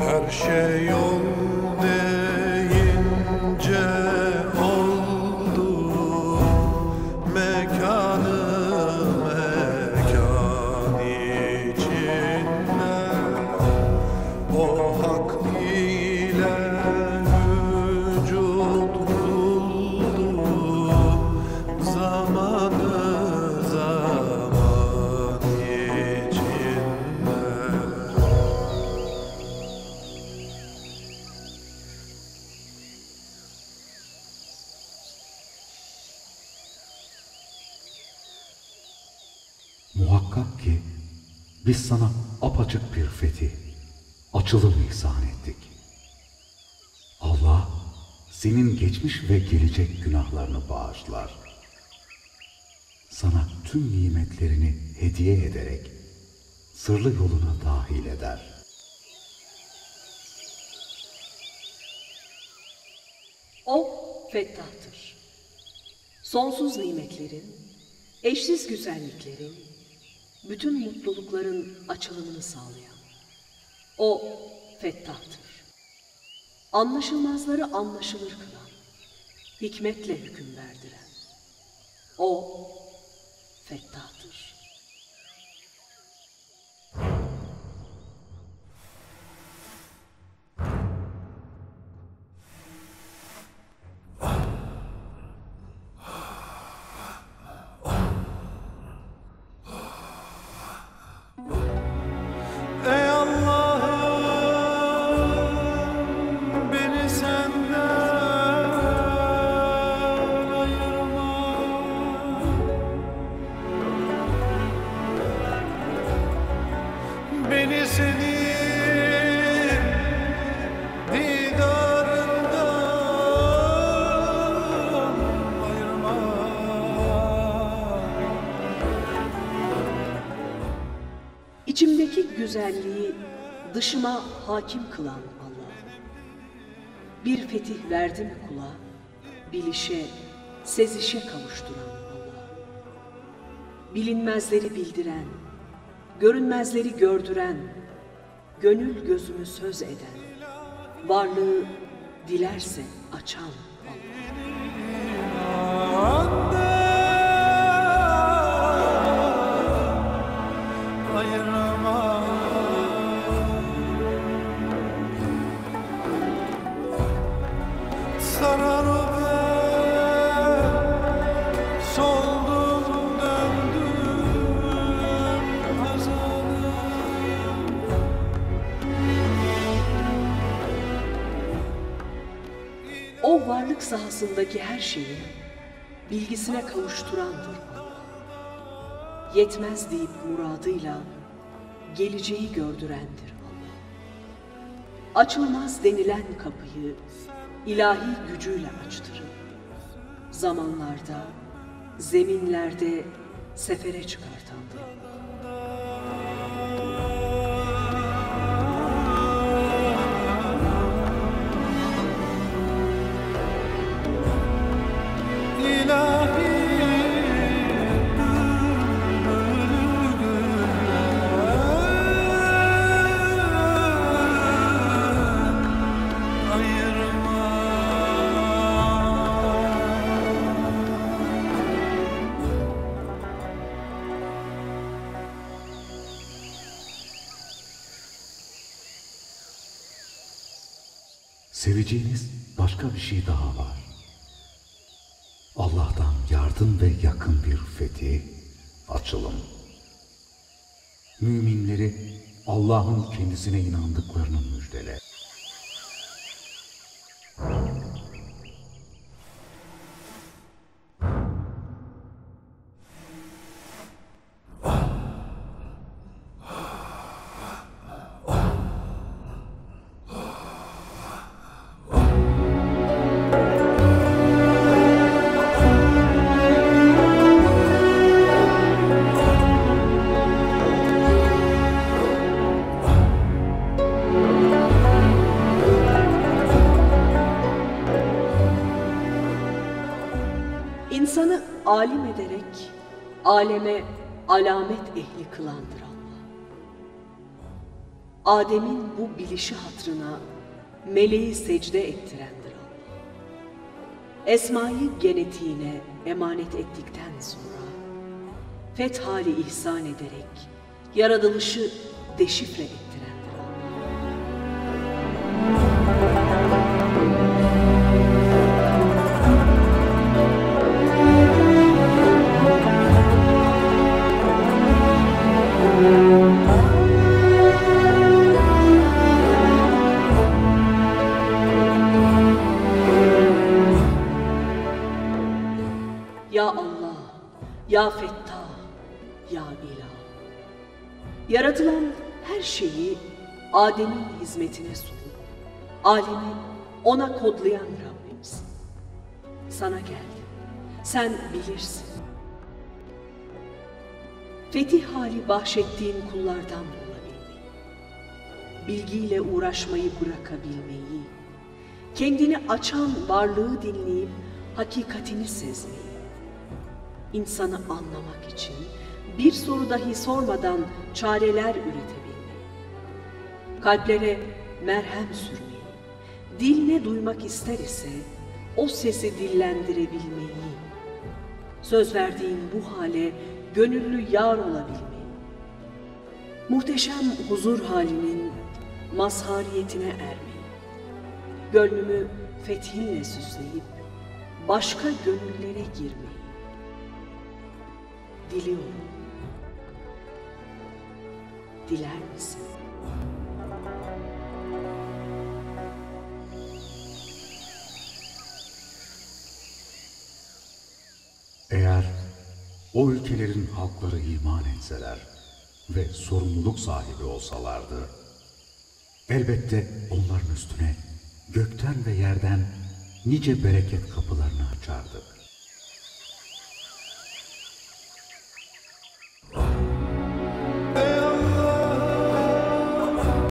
Her şey yol Muhakkak ki biz sana apaçık bir fetih, açılım ihsan ettik. Allah senin geçmiş ve gelecek günahlarını bağışlar. Sana tüm nimetlerini hediye ederek sırlı yoluna dahil eder. O fettahtır. Sonsuz nimetlerin, eşsiz güzelliklerin, bütün mutlulukların açılımını sağlayan. O fettahtır. Anlaşılmazları anlaşılır kılan, hikmetle hüküm verdiren. O fettahtır. Güzelliği dışıma hakim kılan Allah. Bir fetih verdi mi kula, bilişe, sezişe kavuşturan Allah. Bilinmezleri bildiren, görünmezleri gördüren, gönül gözümü söz eden, varlığı dilerse açan Allah. Varlık sahasındaki her şeyi bilgisine kavuşturandır. Yetmez deyip muradıyla geleceği gördürendir Allah. Açılmaz denilen kapıyı ilahi gücüyle açtırır. Zamanlarda, zeminlerde sefere çıkartandır Seveceğiniz başka bir şey daha var. Allah'tan yardım ve yakın bir fetih, açılım. Müminleri Allah'ın kendisine inandıklarını müjdele. İnsanı alim ederek aleme alamet ehli kılandır Allah. Adem'in bu bilişi hatrına meleği secde ettirendir Allah. Esma'yı genetiğine emanet ettikten sonra fethali ihsan ederek yaratılışı deşifre ettirendir Ya İlah. Yaratılan her şeyi Adem'in hizmetine sunup, alemi ona kodlayan Rabbimiz. Sana geldim, sen bilirsin. Fetih hali bahşettiğin kullardan olabilmeyi, bilgiyle uğraşmayı bırakabilmeyi, kendini açan varlığı dinleyip hakikatini sezmeyi, insanı anlamak için bir soru dahi sormadan çareler üretebilmeyi, kalplere merhem sürmeyi, dil ne duymak ister ise o sesi dillendirebilmeyi, söz verdiğin bu hale gönüllü yar olabilmeyi, muhteşem huzur halinin mazhariyetine ermeyi, gönlümü fethinle süsleyip başka gönüllere girmeyi diliyorum. Diler misin? Eğer o ülkelerin halkları iman etseler ve sorumluluk sahibi olsalardı, elbette onların üstüne gökten ve yerden nice bereket kapılarını açardık.